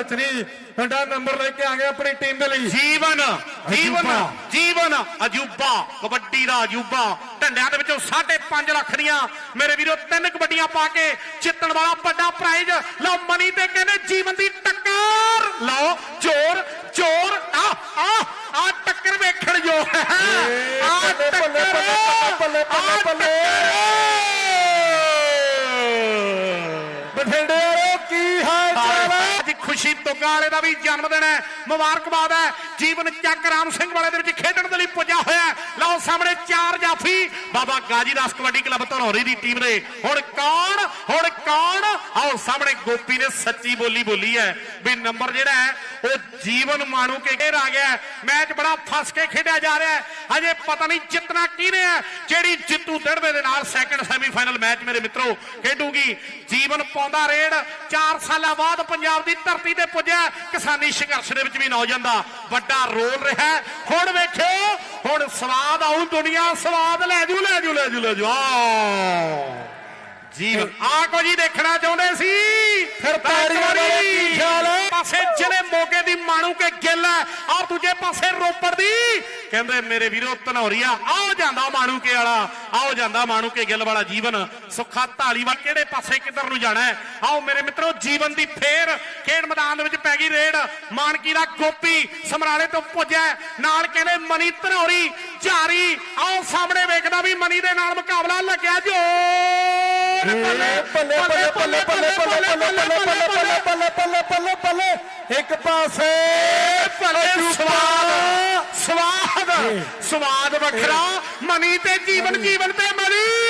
Match ਨਹੀਂ ਵੱਡਾ number ਲੈ ਕੇ ਆ ਗਿਆ ਆਪਣੀ ਟੀਮ ਦੇ ਲਈ। ਜੀਵਨ ਜੀਵਨ। ਜੀਵਨ ਅਜੂਬਾ ਕਬੱਡੀ ਦਾ ਅਜੂਬਾ। ਢੰਡਿਆਂ ਦੇ ਵਿੱਚੋਂ 5.5 ਲੱਖ ਦੀਆਂ ਮੇਰੇ ਵੀਰੋ ਤਿੰਨ ਕਬੱਡੀਆਂ ਪਾ ਕੇ ਜਿੱਤਣ ਵਾਲਾ ਵੱਡਾ ਪ੍ਰਾਈਜ਼ ਲਓ ਮਨੀ ਤੇ ਕਹਿੰਦੇ ਜੀਵਨ ਦੀ ਟੱਕਰ। ਲਓ ਜ਼ੋਰ ਜ਼ੋਰ। ਆ ਆ ਆ ਟੱਕਰ ਵੇਖਣ ਜੋ ਆ ਟੱਕਰ। ਬੱਲੇ, ਬੱਲੇ, ਬੱਲੇ, ਬੱਲੇ, ਆਹ ਖੁਸ਼ੀ ਵਾਲੇ ਦਾ ਵੀ ਜਨਮ ਦਿਨ ਹੈ, ਮੁਬਾਰਕਬਾਦ ਹੈ। ਜੀਵਨ ਚੱਕ ਰਾਮ ਸਿੰਘ ਵਾਲੇ ਦੇ ਵਿੱਚ ਖੇਡਣ ਦੇ ਲਈ ਪੁੱਜਾ ਹੋਇਆ ਲਓ ਸਾਹਮਣੇ ਚਾਰ ਜਾਫੀ। ਬਾਬਾ ਗਾਜੀ ਦਾਸ ਕਬੱਡੀ ਕਲੱਬ ਧਨੌਰੀ ਦੀ ਟੀਮ ਦੇ ਹੁਣ ਕੌਣ ਹੁਣ ਕੌਣ ਆਓ ਸਾਹਮਣੇ ਗੋਪੀ ਨੇ ਸੱਚੀ ਬੋਲੀ ਬੋਲੀ ਹੈ ਵੀ ਨੰਬਰ ਜਿਹੜਾ ਹੈ, ਉਹ ਜੀਵਨ ਮਾਣੂ ਕੇ ਘੇਰ ਆ ਗਿਆ ਮੈਚ ਬੜਾ ਫਸ ਕੇ ਖੇਡਿਆ ਜਾ ਰਿਹਾ ਹੈ। ਹਜੇ ਪਤਾ ਨਹੀਂ ਜਿੱਤਣਾ ਕਿਹਨੇ ਹੈ। ਜਿਹੜੀ ਜਿੱਤੂ ਦੜਵੇ ਦੇ ਨਾਲ ਸੈਕੰਡ ਸੈਮੀਫਾਈਨਲ ਮੈਚ ਮੇਰੇ ਮਿੱਤਰੋ, ਖੇਡੂਗੀ। ਜੀਵਨ ਪਾਉਂਦਾ ਰੇਡ। 4 ਸਾਲਾਂ ਬਾਅਦ ਪੰਜਾਬ ਦੀ ਧਰਤੀ ਤੇ ਪੁੱਜਿਆ ਕਿਸਾਨੀ ਸੰਘਰਸ਼ ਦੇ ਵਿੱਚ ਵੀ ਨੌਜਵਾਨ ਦਾ ਵੱਡਾ ਰੋਲ ਰਿਹਾ ਹੁਣ ਵੇਖਿਓ ਹੁਣ ਸਵਾਦ ਆਉ ਦੁਨੀਆ, ਸਵਾਦ ਲੈ ਜੂ ਲੈ ਜੂ ਲੈ ਜੂ ਲੈ ਜੂ। ਆਹ! ਜੀਵਨ ਆ ਕੋ ਜੀ ਦੇਖਣਾ ਚਾਹੁੰਦੇ ਸੀ? ਫਿਰ ਤਾੜੀਆਂ ਵਾਲਾ ਕੀ ਖਿਆਲ ਹੈ? ਪਾਸੇ ਜਿਹੜੇ ਮੋਗੇ ਦੀ ਮਾਣੂ ਕੇ ਗਿੱਲ ਹੈ ਆ ਦੂਜੇ ਪਾਸੇ ਰੋਪੜ ਦੀ। ਕਹਿੰਦੇ ਮੇਰੇ ਵੀਰੋ ਧਨੌਰੀਆ ਆਓ ਜਾਂਦਾ ਮਾਣੂ ਕੇ ਵਾਲਾ ਆਓ ਜਾਂਦਾ ਮਾਣੂ ਕੇ ਗਿੱਲ ਵਾਲਾ ਜੀਵਨ। ਸੁੱਖਾ ਢਾਲੀਵਾਲ ਕਿਹੜੇ ਪਾਸੇ ਕਿੱਧਰ ਨੂੰ ਜਾਣਾ ਹੈ? ਆਓ ਮੇਰੇ ਮਿੱਤਰੋ ਜੀਵਨ ਦੀ ਫੇਰ ਖੇਡ ਮੈਦਾਨ ਦੇ ਵਿੱਚ ਪੈ ਗਈ ਰੇਡ। ਮਾਨਕੀ ਦਾ ਗੋਪੀ ਸਮਰਾਲੇ ਤੋਂ ਪੁੱਜਿਆ। ਨਾਲ ਕਹਿੰਦੇ ਮਨੀ ਧਨੌਰੀ ਝਾਰੀ। ਆਓ ਸਾਹਮਣੇ ਵੇਖਦਾ ਵੀ ਮਨੀ ਦੇ ਨਾਲ ਮੁਕਾਬਲਾ ਲੱਗਿਆ ਜੋਰ ਬੱਲੇ ਬੱਲੇ ਬੱਲੇ ਬੱਲੇ ਬੱਲੇ ਬੱਲੇ ਬੱਲੇ ਬੱਲੇ ਬੱਲੇ ਬੱਲੇ ਬੱਲੇ ਬੱਲੇ ਬੱਲੇ ਇੱਕ ਪਾਸੇ ਭਲੇ। ਸਵਾਦ ਸਵਾਦ ਸਵਾਦ ਵੱਖਰਾ। ਮਨੀ ਤੇ ਜੀਵਨ ਜੀਵਨ ਤੇ ਮਨੀ।